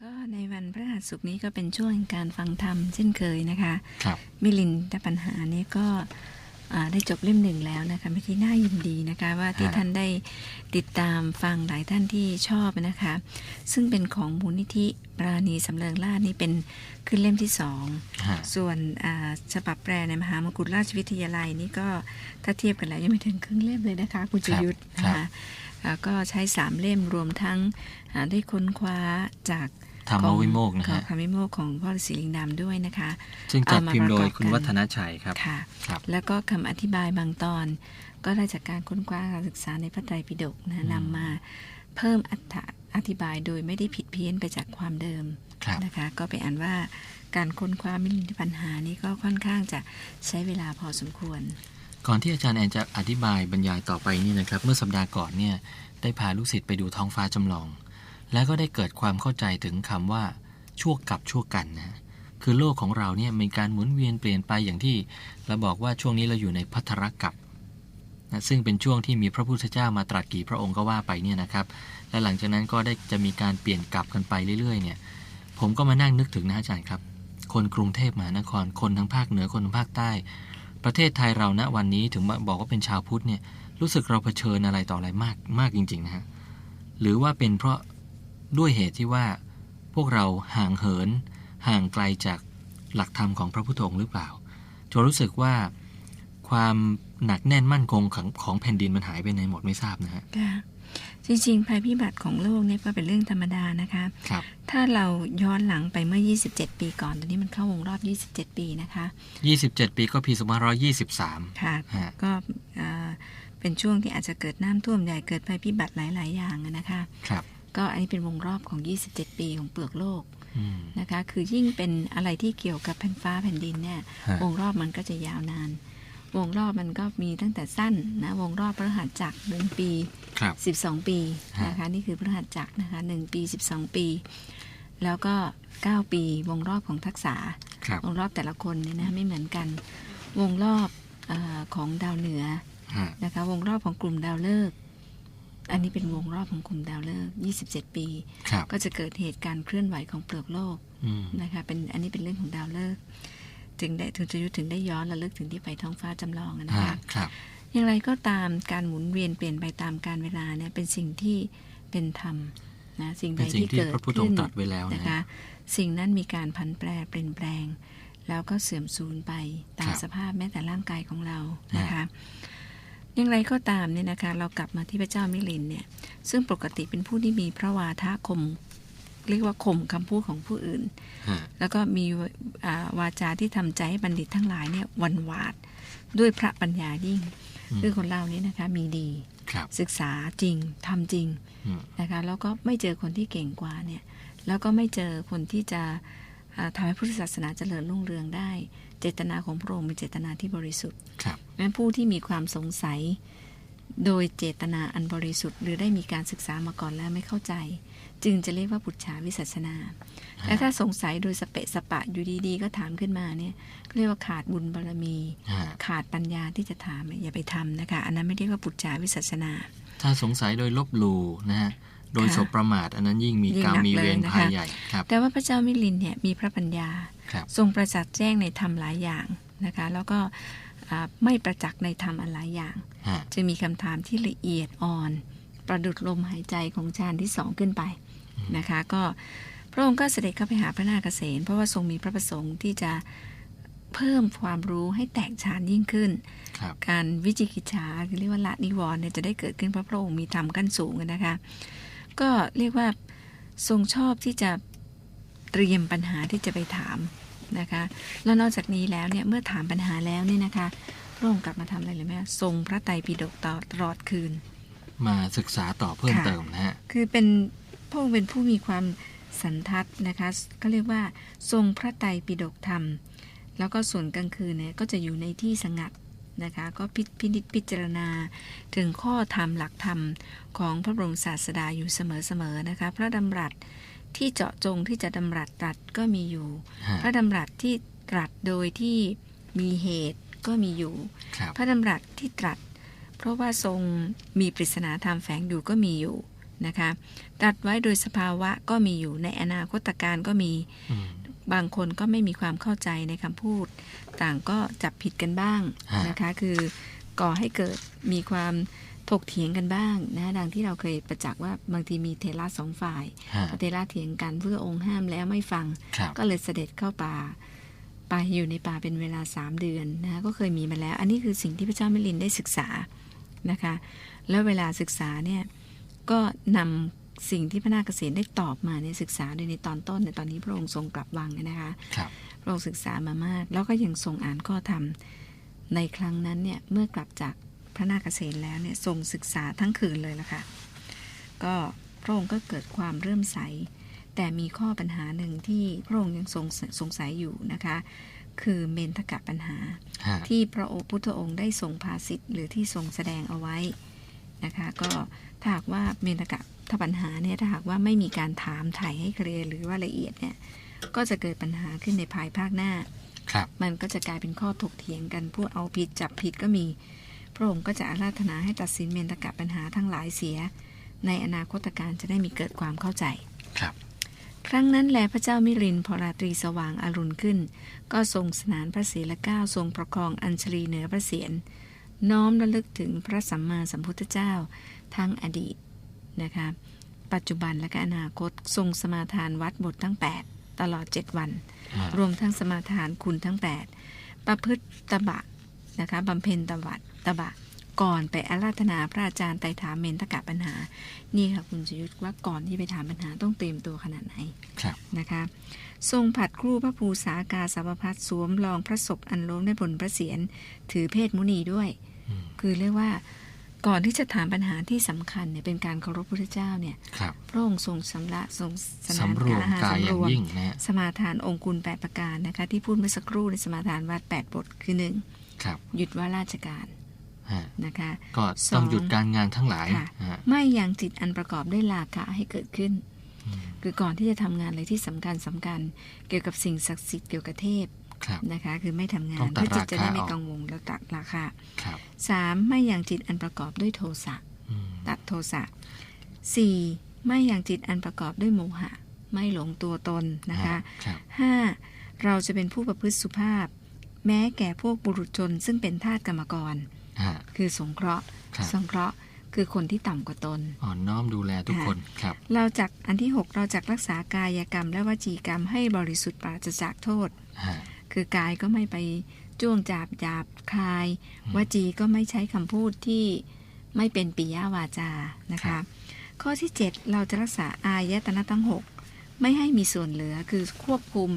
ก็ในวันพฤหัสสุกร์นี้ก็เป็นช่วงแห่งการฟังธรรมเช่นเคยนะคะครับมิลินทปัญหานี้ก็อ่าได้จบเล่มหนึ่งแล้วนะคะไม่ที่น่ายินดีนะคะว่าที่ฮะท่านได้ติดตามฟังหลายท่านที่ชอบนะคะ ซึ่งเป็นของมูลนิธิปราณีสำเริงราชนี่เป็นขึ้นเล่มที่สองฮะส่วนอ่าฉบับแปลในมหามกุฏราชวิทยาลัยนี่ก็ถ้าเทียบกันแล้วยังไม่ถึงครึ่งเล่มเลยนะคะคุณจยุทธนะคะอ่าก็ใช้สามเล่มรวมทั้งอ่าได้ค้นคว้าจาก ธรรมวิโมกข์นะของฮะคำวิโมกข์ของพ่อฤาษีลิงดำด้วยนะคะ ซึ่งจัดเอามาพิมพ์โดยประกอบคุณกันวัฒนชัยครับค่ะครับแล้วก็คำอธิบายบางตอน ก็ได้จากการค้นคว้าการศึกษาในพระไตรปิฎกนะอืมนำมาเพิ่มอรรถะอธิบายโดยไม่ได้ผิดเพี้ยนไปจากความเดิมครับนะคะ ก็ไปอ่านว่าการค้นคว้ามิลินทปัญหานี้ก็ค่อนข้างจะใช้เวลาพอสมควร ก่อนที่อาจารย์แอนจะอธิบายบรรยายต่อไปนี่นะครับ เมื่อสัปดาห์ก่อนเนี่ยได้พาลูกศิษย์ไปดูท้องฟ้าจำลอง แล้วก็ได้เกิดความเข้าใจถึงคำว่า ชั่วกับชั่วกันนะคือโลกของเราเนี่ยมีการหมุนเวียนเปลี่ยนไปอย่างที่เราบอกว่าช่วงนี้เราอยู่ในพัทรกับนะซึ่งเป็นช่วงที่มีพระพุทธเจ้ามาตรัสกี่พระองค์ก็ว่าไปเนี่ยนะครับ และหลังจากนั้นก็ได้จะมีการเปลี่ยนกลับกันไปเรื่อยๆเนี่ยผมก็มานั่งนึกถึงนะอาจารย์ครับ คนกรุงเทพมหานคร คนทางภาคเหนือคนทางภาคใต้ ประเทศไทยเราณวันนี้ถึงบอกว่าเป็นชาวพุทธเนี่ยรู้สึกเราเผชิญอะไรต่ออะไรมากมากจริงๆนะฮะหรือว่าเป็นเพราะ ด้วยเหตุที่ว่าพวกเราห่างเหิน ห่างไกลจากหลักธรรมของพระพุทธองค์หรือเปล่าจนรู้สึกว่าความหนักแน่นมั่นคงของของแผ่นดินมันหายไปไหนหมดไม่ทราบนะฮะค่ะจริงๆภัยพิบัติของโลกเนี่ยก็เป็นเรื่องธรรมดานะคะครับถ้าเราย้อนหลังไปเมื่อ 27 ปีก่อน ตอนนี้มันเข้าวงรอบ 27 ปีนะคะ 27 ปีก็ปี2523 ค่ะฮะก็อ่าเป็นช่วงที่อาจจะเกิดน้ำท่วมใหญ่เกิดภัยพิบัติหลาย ๆ อย่างอะนะคะ ครับ ก็อันนี้เป็นวงรอบของ 27 ปีของเปลือกโลกอืมนะคะ คือยิ่งเป็นอะไรที่เกี่ยวกับแผ่นฟ้าแผ่นดินเนี่ยฮะวงรอบมันก็จะยาวนาน วงรอบมันก็มีตั้งแต่สั้นนะ วงรอบพระหัสจักรหนึ่งปีครับ12 ปีฮะนะคะ นี่คือพระหัสจักรนะคะ1ปี 12 ปี แล้วก็ 9 ปี วงรอบของทักษะครับวงรอบแต่ละคนเนี่ยนะไม่เหมือนกัน วงรอบเออของดาวเหนือฮะนะคะ วงรอบของกลุ่มดาวฤกษ์ อันนี้เป็นวงรอบของกลุ่มดาวฤกษ์27 ปีครับก็จะเกิดเหตุการณ์เคลื่อนไหวของเปลือกโลกอืมนะคะเป็นอันนี้เป็นเรื่องของดาวฤกษ์ถึงได้ถึงจะยุทธถึงได้ย้อนระลึกถึงที่ไปท้องฟ้าจำลองอะนะฮะคะครับอย่างไรก็ตามการหมุนเวียนเปลี่ยนไปตามการเวลาเนี่ยเป็นสิ่งที่เป็นธรรมนะสิ่งใดเป็นสิ่งที่ที่เกิดพระพุทธอขึ้งนค์ตรัสไว้แล้วนะนะคะสิ่งนั้นมีการพันแปรเปลี่ยนแปลง แล้วก็เสื่อมสูญไปตามครับสภาพแม้แต่ร่างกายของเราฮะนะคะ อย่างไรก็ตามเนี่ยนะคะ เรากลับมาที่พระเจ้ามิลินเนี่ย ซึ่งปกติเป็นผู้ที่มีพระวาทะคม เรียกว่าข่มคำพูดของผู้อื่นฮะแล้วก็มีอ่าวาจาที่ทำใจให้บัณฑิตทั้งหลายเนี่ยหวันหวาดด้วยพระปัญญายิ่งอืมคือคนเรานี่นะคะมีดีครับศึกษาจริงทำจริงอืมนะคะแล้วก็ไม่เจอคนที่เก่งกว่าเนี่ยแล้วก็ไม่เจอคนที่จะอ่าทำให้พุทธศาสนาเจริญรุ่งเรืองได้ เจตนาของพระองค์เป็นเจตนาที่บริสุทธิ์ครับงั้นผู้ที่มีความสงสัย โดยเจตนาอันบริสุทธิ์ หรือได้มีการศึกษามาก่อนแล้วไม่เข้าใจ จึงจะเรียกว่าปุจฉาวิสัชนาและถ้าสงสัยโดยสเปะสปะอยู่ดีๆ ก็ถามขึ้นมาเนี่ยก็เรียกว่าขาดบุญบารมีฮะขาดปัญญาที่จะถามอย่าไปทำนะคะ อันนั้นไม่เรียกว่าปุจฉาวิสัชนา ถ้าสงสัยโดยลบหลู่นะฮะ โดยค่ะสบประมาท อันนั้นยิ่งมียิ่งกรรมหนักมีเวรเลยนะคะภัยใหญ่ครับ แต่ว่าพระเจ้ามิลินเนี่ยมีพระปัญญาครับทรงประจักษ์แจ้งในธรรมหลายอย่างนะคะ แล้วก็อ่าไม่ประจักษ์ในธรรมอันหลายอย่างฮะจึงมีคำถามที่ละเอียดอ่อน ประดุดลมหายใจของฌานที่สองขึ้นไปนะคะ ก็พระองค์ก็เสด็จเข้าไปหาพระนาคเษนเพราะว่าทรงมีพระประสงค์ที่จะเพิ่มความรู้ให้แตกฌานยิ่งขึ้นครับการวิจิกิจฉาคือเรียกว่าละนิวรณ์เนี่ยจะได้เกิดขึ้นเพราะพระองค์มีธรรมขั้นสูงนะคะ ก็เรียกว่าทรงชอบที่จะเตรียมปัญหาที่จะไปถามนะคะแล้วนอกจากนี้แล้วเนี่ยเมื่อถามปัญหาแล้วเนี่ยนะคะพระองค์กลับมาทำอะไรหรือไหมทรงพระไตรปิฎกต่อตลอดคืน มาศึกษาต่อเพิ่มค่ะเติมนะฮะคือเป็นพระองค์เป็นผู้มีความสันทัดนะคะก็เรียกว่าทรงพระไตรปิฎกธรรม แล้วก็ส่วนกลางคืนเนี่ยก็จะอยู่ในที่สงัด นะคะก็พิพินิจพิจารณาถึงข้อธรรมหลักธรรมของพระบรมศาสดาอยู่เสมอๆนะคะพระดำรัสที่เจาะจงที่จะดำรัสตรัสก็มีอยู่ฮะพระดำรัสที่ตรัสโดยที่มีเหตุก็มีอยู่ครับพระดำรัสที่ตรัส เพราะว่าทรงมีปริศนาธรรมแฝงอยู่ก็มีอยู่นะคะตรัสไว้โดยสภาวะก็มีอยู่ในอนาคตการก็มีอืม บางคนก็ไม่มีความเข้าใจในคำพูด ต่างก็จับผิดกันบ้างฮะนะคะ คือก่อให้เกิดมีความถกเถียงกันบ้างนะดังที่เราเคยประจักษ์ว่าบางทีมีเทระสองฝ่ายฮะพอเทระเถียงกันเพื่อองค์ห้ามแล้วไม่ฟังครับก็เลยเสด็จเข้าป่าไปอยู่ในป่าเป็นเวลาสามเดือนนะคะก็เคยมีมาแล้ว อันนี้คือสิ่งที่พระเจ้ามิลินได้ศึกษานะคะ แล้วเวลาศึกษาเนี่ยก็นำ สิ่งที่พระนาคเษนได้ตอบมาเนี่ยศึกษาโดยในตอนต้นในตอนนี้พระองค์ทรงกลับวังเนี่ยนะคะครับพระองค์ศึกษามามาก แล้วก็ยังทรงอ่านข้อธรรมในครั้งนั้นเนี่ยเมื่อกลับจากพระนาคเษนแล้วเนี่ยทรงศึกษาทั้งคืนเลยละค่ะก็พระองค์ก็เกิดความเริ่มใส แต่มีข้อปัญหาหนึ่งที่พระองค์ยังทรงสงสัยอยู่นะคะ คือเมนทกะปัญหาฮะที่พระโอพุทธองค์ได้ทรงภาสิทธิ์หรือที่ทรงแสดงเอาไว้นะคะ ก็ถ้าหากว่าเมนทกะ ถ้าปัญหาเนี่ยถ้าหากว่าไม่มีการถามไถ่ให้เคลียร์หรือว่าละเอียดเนี่ย ก็จะเกิดปัญหาขึ้นในภายภาคหน้า ครับ มันก็จะกลายเป็นข้อถกเถียงกันผู้เอาผิดจับผิดก็มี พระองค์ก็จะอาราธนาให้ตัดสินเมนตกะปัญหาทั้งหลายเสีย ในอนาคตการจะได้มีเกิดความเข้าใจ ครับ ครั้งนั้นแลพระเจ้ามิรินทร์พอราตรีสว่างอารุณขึ้น ก็ทรงสนานพระศีละเก้าทรงประคองอัญชลีเหนือพระเศียรน้อมระลึกถึงพระสัมมาสัมพุทธเจ้า ทั้งอดีต นะคะปัจจุบันและก็อนาคตทรงสมาทานวัดบททั้ง 8 ตลอด 7 วันฮะรวมทั้งสมาทานคุณทั้ง 8 ประพฤติตบะนะคะบำเพ็ญตบัดตบะก่อนไปอาราธนาพระอาจารย์ไต่ถามเมนตกะปัญหา นี่ค่ะคุณชยุทธว่าก่อนที่ไปถามปัญหาต้องเตรียมตัวขนาดไหนครับนะคะทรงผัดครู่พระภูษากาสาวพัดสวมรองพระศพอันล้มได้บนพระเศียรถือเพศมุนีด้วยอืมคือเรียกว่า ก่อนที่จะถามปัญหาที่สำคัญเนี่ยเป็นการเคารพพระพุทธเจ้าเนี่ยครับพระองค์ทรงสำละทรงสนานสำรวมอาหารกายอสำรย่างวมยิ่งนะฮะสมาทานองค์กุลแปดประการนะคะ ที่พูดเมื่อสักครู่ในสมาทานวัดแปดบทคือหนึ่งครับหยุดว่าราชการฮะนะคะก็ต้องสองหยุดการงานทั้งหลายค่ะฮะไม่ยังจิตอันประกอบด้วยราคะให้เกิดขึ้นอืมคือก่อนที่จะทำงานอะไรที่สำคัญสำคัญ เกี่ยวกับสิ่งศักดิ์สิทธิ์เกี่ยวกับเทพครับ นะคะ คือไม่ทำงาต้นองตัดเพื่อจิตจะได้ราคาไม่ออกกังวลแล้วตัดราคาครับสามไม่ยังจิตอันประกอบด้วยโทสะอืมตัดโทสะสี่ไม่ยังจิตอันประกอบด้วยโมหะ ไม่หลงตัวตนนะคะครับห้าเราจะเป็นผู้ประพฤติสุภาพ แม้แก่พวกบุรุษชนซึ่งเป็นทาสกรรมกรฮะคือสงเคราะห์ครับสงเคราะห์คือคนที่ต่ำกว่าตน อ่อนน้อมดูแลทุกคนครับ เราจักอันที่ 6 เราจักรักษากายกรรมและวจีกรรมให้บริสุทธิ์ปราศจากโทษฮะ คือกายก็ไม่ไปจ้วงจาบหยาบคายอืมวจีก็ไม่ใช้คำพูดที่ไม่เป็นปิยวาจานะครัคะบข้อที่ 7 เราจะรักษาอายตนะทั้ง 6 ไม่ให้มีส่วนเหลือคือควบคุม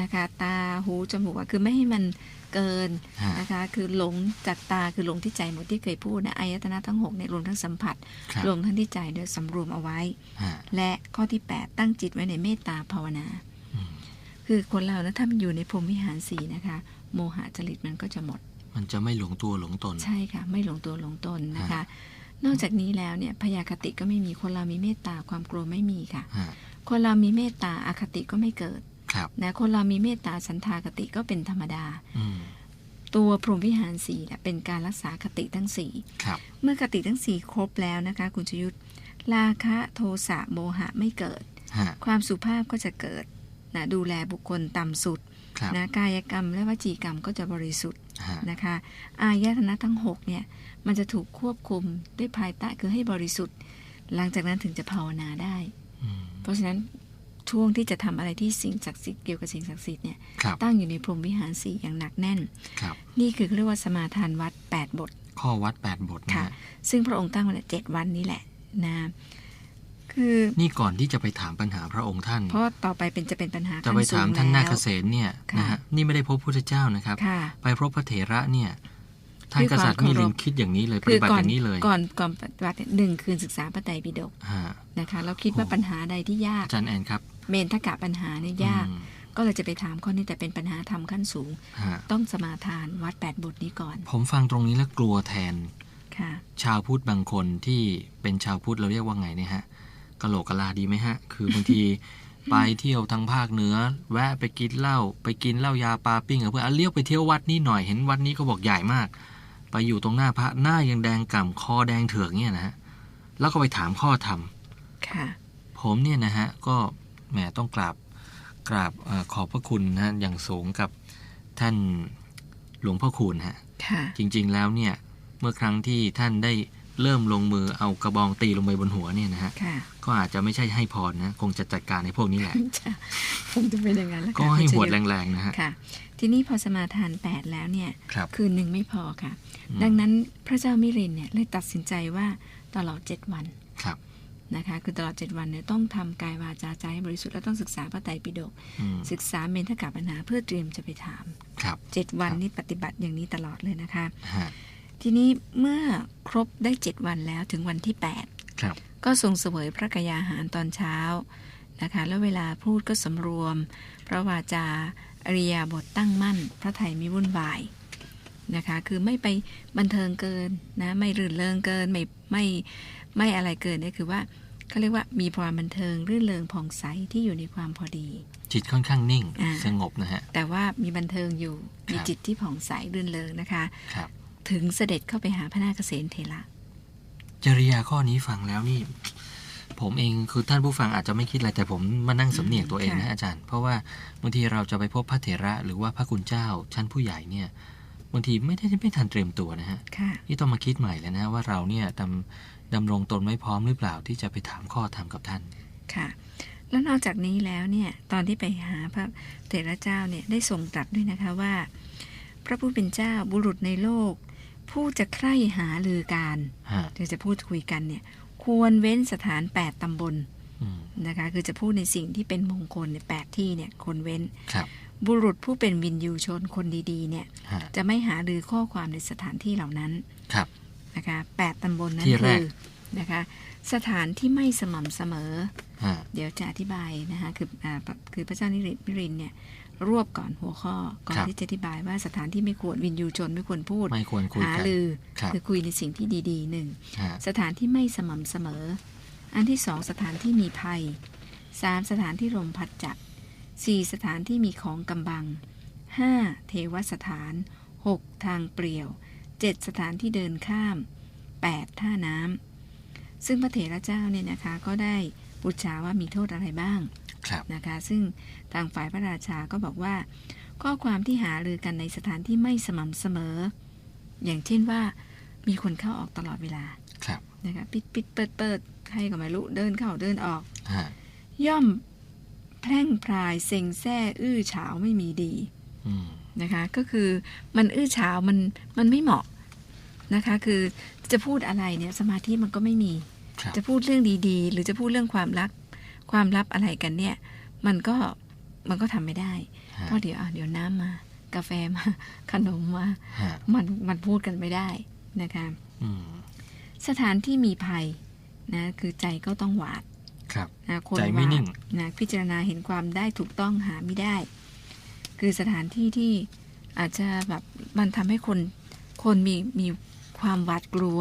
นะคะ ตาหูจมูกอะคือไม่ให้มันเกินฮะนะคะ คือหลงจากตาคือหลงที่ใจหมดที่เคยพูดนะอายตนะทั้ง6เนี่ยรวมทั้งสัมผัสครับรวมทั้งที่ใจโดยสำรวมเอาไว้ฮะและข้อที่ 8 ตั้งจิตไว้ในเมตตาภาวนาอืม คือคนเรานะถ้ามันอยู่ในพรหมวิหารสีนะคะ โมหะจริตมันก็จะหมด มันจะไม่หลงตัวหลงตน ใช่ค่ะ ไม่หลงตัวหลงตนนะคะ นอกจากนี้แล้วเนี่ยพยาคติก็ไม่มีคนเรามีเมตตาความกลัวไม่มีค่ะฮะคนเรามีเมตตาอาคติก็ไม่เกิดครับนะคนเรามีเมตตาสันทาคติก็เป็นธรรมดาอืมตัวพรหมวิหารสีเนี่ยเป็นการรักษาคติทั้งสี่ครับเมื่อคติทั้งสี่ครบแล้วนะคะ คุณชยุทธราคะโทสะโมหะไม่เกิดฮะความสุภาพก็จะเกิด นะดูแลบุคคลต่ำสุดครับนะกายกรรมและวจีกรรมก็จะบริสุทธิ์ฮะนะคะ อายตนะทั้ง6เนี่ยมันจะถูกควบคุมด้วยภายใต้คือให้บริสุทธิ์ หลังจากนั้นถึงจะภาวนาได้อืมเพราะฉะนั้นช่วงที่จะทำอะไรที่สิ่งศักดิ์สิทธิ์เกี่ยวกับสิ่งศักดิ์สิทธิ์เนี่ยครับตั้งอยู่ในพรหมวิหารสี่อย่างหนักแน่นครับนี่คือเรียกว่าสมาทานวัด 8 บท ข้อวัดแปดบทนะค่ะฮะซึ่งพระองค์ตั้งไว้เจ็ดวันนี้แหละนะ คือนี่ก่อนที่จะไปถามปัญหาพระองค์ท่าน เพราะต่อไปเป็นจะเป็นปัญหาจะขั้นไปสูถามงท่านนาคแล้วเษนเนี่ยค่ะนะฮะนี่ไม่ได้พบพระพุทธเจ้านะครับค่ะไปพบพระเถระเนี่ยท่านกษัตริย์ด้วยมิความเคารพลินคิดอย่างนี้เลยปคืฏิอบัติก่ออนย่างนี้เลย ก่อนก่อนปฏิบัติเนี่ยหนึ่งคืนศึกษาพระไตรปิฎกฮะนะคะเราคิดว่าโอ้ปัญหาใดที่ยากอาจารย์แอนครับ เมนทกะปัญหาเนี่ยยากอืมก็เลยจะไปถามข้อนี้แต่เป็นปัญหาธรรมขั้นสูงฮะต้องสมาทานวัด8บทนี้ก่อน ผมฟังตรงนี้แล้วกลัวแทนค่ะชาวพุทธบางคนที่เป็นชาวพุทธเราเรียกว่าไงเนี่ยฮะ กะโหลกกะลาดีไหมฮะ คือบางที ไปเที่ยวทางภาคเหนือ แวะไปกินเหล้าไปกินเหล้ายาปลาปิ้งกับเพื่อนอะเลี้ยวไปเที่ยววัดนี้หน่อยเห็นวัดนี้ก็บอกใหญ่มาก ไปอยู่ตรงหน้าพระหน้ายังแดงก่ำคอแดงเถือกเนี่ยนะฮะแล้วก็ไปถามข้อธรรมค่ะผมเนี่ยนะฮะก็แหมต้องกราบกราบเออขอบพระคุณนะฮะอย่างสูงกับท่านหลวงพ่อคูณฮะค่ะจริง ๆ แล้วเนี่ยเมื่อครั้งที่ท่านได้ เริ่มลงมือเอากระบองตีลงไปบนหัวเนี่ยนะฮะค่ะก็อาจจะไม่ใช่ให้พรนะ คงจะจัดการในพวกนี้แหละจะคงจะเป็นอย่างนั้นแหละค่ะก็ให้หวดคุณชยุทธแรงๆนะฮะค่ะทีนี้พอสมาทานแปดแล้วเนี่ยครับคืนหนึ่งไม่พอค่ะอืมดังนั้นพระเจ้ามิรินเนี่ยเลยตัดสินใจว่าตลอดเจ็ดวันครับนะคะคือตลอดเจ็ดวันเนี่ยต้องทำกายวาจาใจให้บริสุทธิ์และต้องศึกษาพระไตรปิฎกอืมศึกษาเมนทกับปัญหาเพื่อเตรียมจะไปถามครับเจ็ดวันครับนี่ปฏิบัติอย่างนี้ตลอดเลยนะคะฮะ ทีนี้เมื่อครบได้เจ็ดวันแล้วถึงวันที่แปดครับก็ทรงเสวยพระกยาหารตอนเช้านะคะ แล้วเวลาพูดก็สำรวม พระวาจาอริยาบทตั้งมั่น พระไทยไม่วุ่นวายนะคะ คือไม่ไปบันเทิงเกินนะ ไม่รื่นเริงเกิน ไม่ไม่ไม่อะไรเกินเนี่ยคือว่าเขาเรียกว่ามีความบันเทิงรื่นเริงผ่องใสที่อยู่ในความพอดี จิตค่อนข้างนิ่งอ่าสงบนะฮะ แต่ว่ามีบันเทิงอยู่ มีครับจิตที่ผ่องใสรื่นเริงนะคะครับ ถึงเสด็จเข้าไปหาพระนาคเษนเทระจริยาข้อนี้ฟังแล้วนี่ ผมเองคือท่านผู้ฟังอาจจะไม่คิดอะไรแต่ผมมานั่งสำเนียกตัวเองนะอาจารย์ เพราะว่าบางทีเราจะไปพบพระเถระหรือว่าพระคุณเจ้าชั้นผู้ใหญ่เนี่ยบางทีไม่ได้ไม่ทันเตรียมตัวนะฮะค่ะนี่ต้องมาคิดใหม่แล้วนะว่าเราเนี่ยดำดำรงตนไว้พร้อมหรือเปล่าที่จะไปถามข้อธรรมกับท่านค่ะ แล้วนอกจากนี้แล้วเนี่ยตอนที่ไปหาพระเถระเจ้าเนี่ยได้ทรงตรัสด้วยนะคะว่า พระผู้เป็นเจ้าบุรุษในโลก ผู้จะใคร่หาลือการฮะหรือจะพูดคุยกันเนี่ย ควรเว้นสถานแปดตำบลอืมนะคะ คือจะพูดในสิ่งที่เป็นมงคลเนี่ยแปดที่เนี่ยควรเว้นครับบุรุษผู้เป็นวินยูชนคนดีๆ เนี่ยฮะจะไม่หาลือข้อความในสถานที่เหล่านั้นครับนะคะแปดตำบลนั้นที่แรคืกอนะคะ สถานที่ไม่สม่ำเสมอฮะเดี๋ยวจะอธิบายนะคะคืออ่าคือพระเจ้านิรินิรินทร์เนี่ย รวบก่อนหัวข้อ ก่อนที่จะอธิบายว่าสถานที่ไม่ควรวินยูชนไม่ควรพูดไม่ควรคุยหากันลือครับคือคุยในสิ่งที่ดีๆหนึ่งฮะสถานที่ไม่สม่ำเสมอ อันที่สองสถานที่มีภัยสามสถานที่ลมพัดจัดสี่สถานที่มีของกำบังห้าเทวสถานหกทางเปลี่ยวเจ็ดสถานที่เดินข้ามแปดท่าน้ำซึ่งพระเถระเจ้าเนี่ยนะคะก็ได้บูชาว่ามีโทษอะไรบ้างครับ นะคะ ซึ่งทางฝ่ายพระราชาก็บอกว่า ข้อความที่หารือกันในสถานที่ไม่สม่ำเสมอ อย่างเช่นว่ามีคนเข้าออกตลอดเวลาครับนะคะปิดปิดเปิดเปิดใครก็ไม่รู้เดินเข้าเดินออกฮะย่อมแพร่งพรายเซ็งแซ่อื้อฉาวไม่มีดีอืมนะคะ ก็คือมันอื้อฉาวมันมันไม่เหมาะนะคะ คือจะพูดอะไรเนี่ยสมาธิมันก็ไม่มีครับจะพูดเรื่องดีๆ หรือจะพูดเรื่องความรัก ความลับอะไรกันเนี่ย มันก็มันก็ทำไม่ได้ฮะเพราะเดี๋ยวอะเดี๋ยวน้ำมากาแฟมาขนมมาฮะมันมันพูดกันไม่ได้นะคะอืมสถานที่มีภัยนะคือใจก็ต้องหวาดครับนะคนใจหไม่วาดนิ่งนะพิจารณาเห็นความได้ถูกต้องหาไม่ได้ คือสถานที่ที่อาจจะแบบมันทำให้คนคนมีมีความหวาดกลัว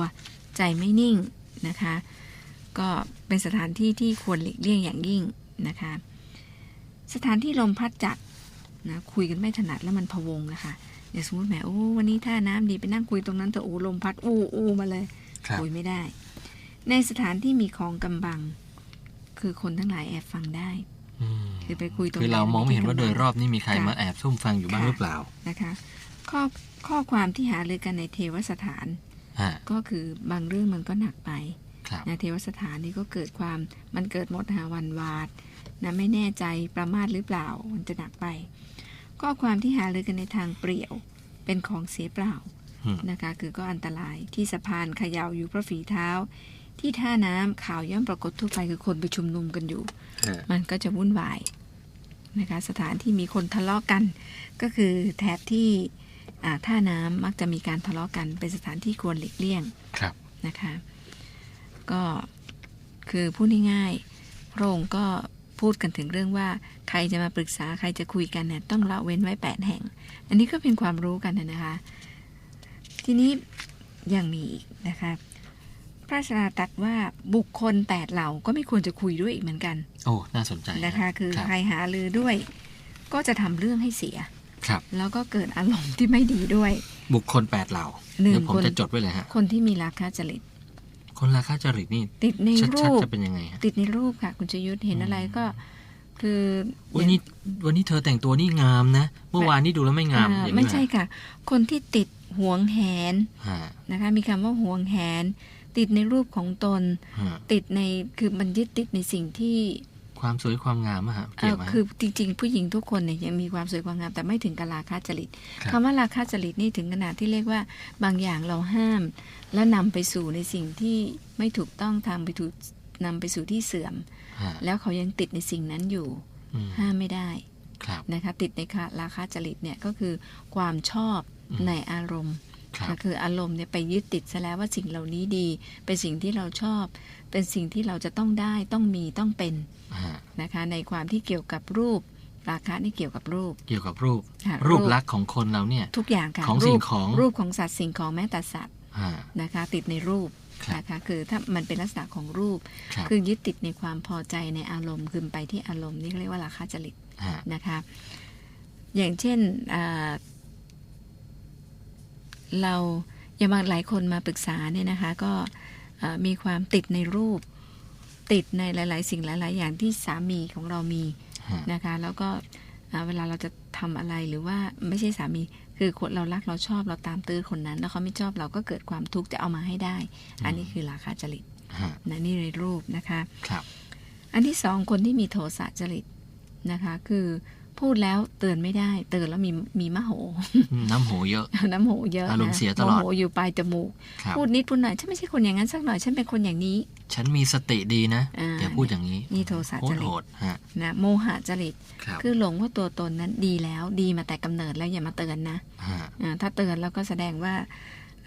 ใจไม่นิ่งนะคะ ก็เป็นสถานที่ที่ควรหลีกเลี่ยงอย่างยิ่งนะคะ สถานที่ลมพัดจัดนะคุยกันไม่ถนัดแล้วมันพะวงนะคะอย่างสมมติแหมโอ้วันนี้ท่าน้ำดีไปนั่งคุยตรงนั้นเถอะโอ้ลมพัดอู้อู้มาเลยครับคุยไม่ได้ ในสถานที่มีของกำบัง คือคนทั้งหลายแอบฟังได้อืมคือไปคุยตรงคือเรามองไม่เห็นว่าโดยรอบนี่มีใครค่ะมาแอบซุ่มฟังอยู่บ้างค่ะหรือเปล่านะคะ ข้อข้อความที่หารือกันในเทวสถานฮะก็คือบางเรื่องมันก็หนักไปครับ นะเทวสถานนี่ก็เกิดความมันเกิดหมดหาวันวาดนะไม่แน่ใจประมาทหรือเปล่ามันจะหนักไปข้อความที่หารือกันในทางเปรี่ยวเป็นของเสียเปล่าอืมนะคะ คือก็อันตรายที่สะพานเขย่าอยู่เพราะฝีเท้า ที่ท่าน้ำข่าวย่อมปรากฏทั่วไปคือคนไปชุมนุมกันอยู่ฮะมันก็จะวุ่นวายนะคะสถานที่มีคนทะเลาะกัน ก็คือแถบที่อ่าท่าน้ำมักจะมีการทะเลาะกันเป็นสถานที่ควรหลีกเลี่ยงครับนะคะ ก็คือพูดง่ายๆพระองค์ก็พูดกันถึงเรื่องว่าใครจะมาปรึกษาใครจะคุยกันเนี่ยต้องละเว้นไว้แปดแห่ง อันนี้ก็เป็นความรู้กันนะนะคะ ทีนี้ยังมีอีกนะคะพระราชาตรัสว่าบุคคลแปดเหล่าก็ไม่ควรจะคุยด้วยอีกเหมือนกัน โอ้น่าสนใจนะคะคือรับใครหาลือด้วย ก็จะทำเรื่องให้เสียครับแล้วก็เกิดอารมณ์ที่ไม่ดีด้วย บุคคลแปดเหล่าหนึ่งเดี๋ยวผมคนจะจดไว้เลยฮะคนที่มีราคะจริต คนราคะจริตนี่ติดในชัดรูปๆจะเป็นยังไงฮะติดในรูปค่ะ คุณชยุทธเห็นอะไรก็ คือวันนี้วันนี้เธอแต่งตัวนี่งามนะ เมื่อวานนี่ดูแล้วไม่งามอ่าอย่างนี้ไม่เหรอใช่ค่ะ คนที่ติดหวงแหนฮะนะคะ มีคำว่าหวงแหน ติดในรูปของตนฮะติดในคือมันยึดติดในสิ่งที่ ความสวยความงามอะฮะเอ่เกี่ยอวไหมคือจริง ๆ ผู้หญิงทุกคนเนี่ยยังมีความสวยความงามแต่ไม่ถึงกับราคะจริตครับคำว่าราคะจริตนี่ถึงขนาดที่เรียกว่าบางอย่างเราห้าม แล้วนำไปสู่ในสิ่งที่ไม่ถูกต้องทำไปถูกนำไปสู่ที่เสื่อมฮะแล้วเขายังติดในสิ่งนั้นอยู่อืมห้ามไม่ได้ครับนะคะติดในค่ะราคะจริตเนี่ยก็คือความชอบอืมในอารมณ์ครับ ก็คืออารมณ์เนี่ยไปยึดติดซะแล้วว่าสิ่งเหล่านี้ดี เป็นสิ่งที่เราชอบ เป็นสิ่งที่เราจะต้องได้ต้องมีต้องเป็นฮะนะคะ ในความที่เกี่ยวกับรูปราคะนี่เกี่ยวกับรูป เกี่ยวกับรูปค่ะรูปลักษณ์ของคนเราเนี่ย ทุกอย่างค่ะของรูสิ่ปงของรูปของสัตว์สิ่งของแม้แต่สัตว์ฮะนะคะ ติดในรูปครับนะคะคือถ้ามันเป็นลักษณะของรูปครับคือยึดติดในความพอใจในอารมณ์คือไปที่อารมณ์นี่เขาเรียกว่าราคะจริตฮะนะคะ อย่างเช่นอ่า เราอย่างบางหลายคนมาปรึกษาเนี่ยนะคะ ก็เอ่อมีความติดในรูป ติดในหลาย ๆ สิ่งหลาย ๆ อย่างที่สามีของเรามีฮะนะคะ แล้วก็อ่าเวลาเราจะทำอะไรหรือว่าไม่ใช่สามีคือคนเรารักเราชอบเราตามตื้อคนนั้น แล้วเขาไม่ชอบเราก็เกิดความทุกข์จะเอามาให้ได้ อันนี้คือราคาจริตฮะนะนี่ในรูปนะคะครับ อันที่สองคนที่มีโทสะจริตนะคะ คือ พูดแล้วเตือนไม่ได้ เตือนแล้วมีมีมโห น้ำโหเยอะ น้ำโหเยอะนะอารมณ์เสียตลอดโมโหอยู่ปลายจมูกครับพูดนิดพูดหน่อยฉันไม่ใช่คนอย่างนั้นสักหน่อยฉันเป็นคนอย่างนี้ ฉันมีสติดีนะอ่าอย่าพูดอย่างนี้ นี่โทสะโหจดริตโหดฮะนะโมหะจริตครับคือหลงว่าตัวตนนั้นดีแล้วดีมาแต่กำเนิดแล้วอย่ามาเตือนนะฮะอ่าถ้าเตือนแล้วก็แสดงว่า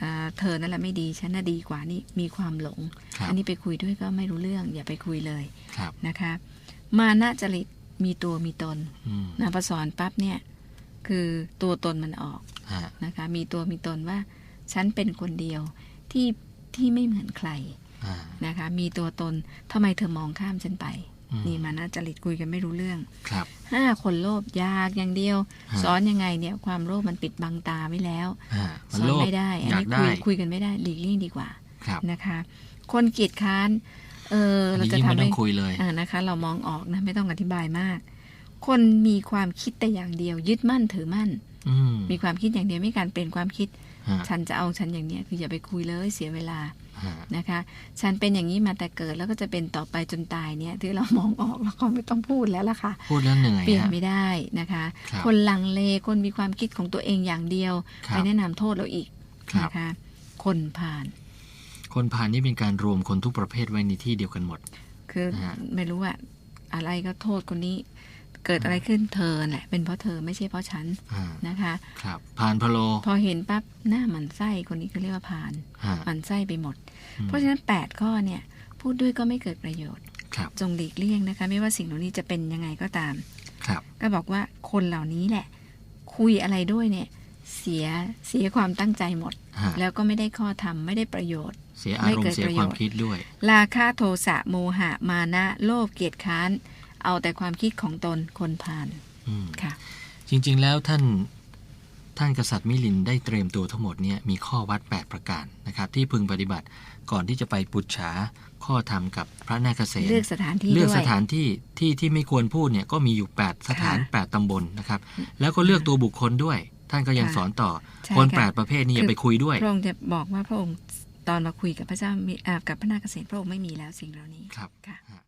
อ่าเธอนั่นแหละไม่ดีฉันน่ะดีกว่านี่มีความหลงครับอันนี้ไปคุยด้วยก็ไม่รู้เรื่อง อย่าไปคุยเลยครับนะคะ มานะจริต มีตัวมีตนอืมนะพอสอนปั๊บเนี่ยคือตัวตนมันออกฮะนะคะ มีตัวมีตนว่า ฉันเป็นคนเดียวที่ที่ไม่เหมือนใครอ่านะคะ มีตัวตนทำไมเธอมองข้ามฉันไปอืมนี่มานะจริตคุยกันไม่รู้เรื่องครับห้าคนโลภอยากอย่างเดียวฮะสอนยังไงเนี่ยความโลภมันปิดบังตาไว้แล้วฮะมันสอนโลภไม่ได้ อันอยากนี้ได้คุยคุยกันไม่ได้หลีกเลี่ยงดีกว่าครับนะคะ คนเกียจค้าน เอออันเรานี้จะยิ่งทำไม่ต้ให้องคุยเลยอ่านะคะ เรามองออกนะ ไม่ต้องอธิบายมาก คนมีความคิดแต่อย่างเดียว ยึดมั่นถือมั่นอืมมีความคิดอย่างเดียวไม่การเปลี่ยนความคิดฮะฉันจะเอาฉันอย่างเนี้ยคืออย่าไปคุยเลยเสียเวลาฮะนะคะ ฉันเป็นอย่างนี้มาแต่เกิดแล้วก็จะเป็นต่อไปจนตายเนี่ยที่เรามองออกแล้วก็ไม่ต้องพูดแล้วล่ะค่ะ พูดแล้วเหนื่อยเปลี่ยนฮะไม่ได้นะคะครับคนลังเลคนมีความคิดของตัวเองอย่างเดียวครัไปบแนะนำโทษเราอีกครับนะคะ คนผ่าน คนผ่านนี่เป็นการรวมคนทุกประเภทไว้ในที่เดียวกันหมด คือฮะไม่รู้ว่าอะไรก็โทษคนนี้ เกิดอะไรขึ้นเธอแหละ เป็นเพราะเธอไม่ใช่เพราะฉันอ่านะคะ ครับผ่านพะโล พอเห็นปั๊บหน้าหมันไส้คนนี้ก็เรียกว่าผ่านฮะหมันไส้ไปหมดอืมเพราะฉะนั้น 8 ข้อเนี่ย พูดด้วยก็ไม่เกิดประโยชน์ครับจงหลีกเลี่ยงนะคะ ไม่ว่าสิ่งเหล่านี้จะเป็นยังไงก็ตามครับก็บอกว่าคนเหล่านี้แหละ คุยอะไรด้วยเนี่ย เสียเสียความตั้งใจหมดฮะแล้วก็ไม่ได้ข้อธรรมไม่ได้ประโยชน์ เสียอารมไม่เกิณ์ดเสียประโยคชน์วามคิดด้วย ราคะโทสะโมหะมานะโลภเกียจค้าน เอาแต่ความคิดของตนคนผ่านอืมค่ะ จริงๆแล้วท่านท่านกษัตริย์มิลินได้เตรียมตัวทั้งหมดเนี่ยมีข้อวัด 8 ประการนะครับ ที่พึงปฏิบัติก่อนที่จะไปปุจฉาข้อธรรมกับพระนาคเษนเลือกสถานที่เลือกด้วยสถานที่ที่ที่ไม่ควรพูดเนี่ยก็มีอยู่ 8 สถานค่ะ8ตำบลนะครับ แล้วก็เลือกตัวบุคคลด้วย ท่านก็ยังค่ะสอนต่อใช่คนค่ะ8ประเภทนี้อย่าคือไปคุยด้วย พระองค์จะบอกว่าพระองค์ตอนมาคุยกับพระเจ้ามีอ่ากับพระนาคเษนพระองค์ไม่มีแล้วสิ่งเหล่านี้ครับค่ะฮะ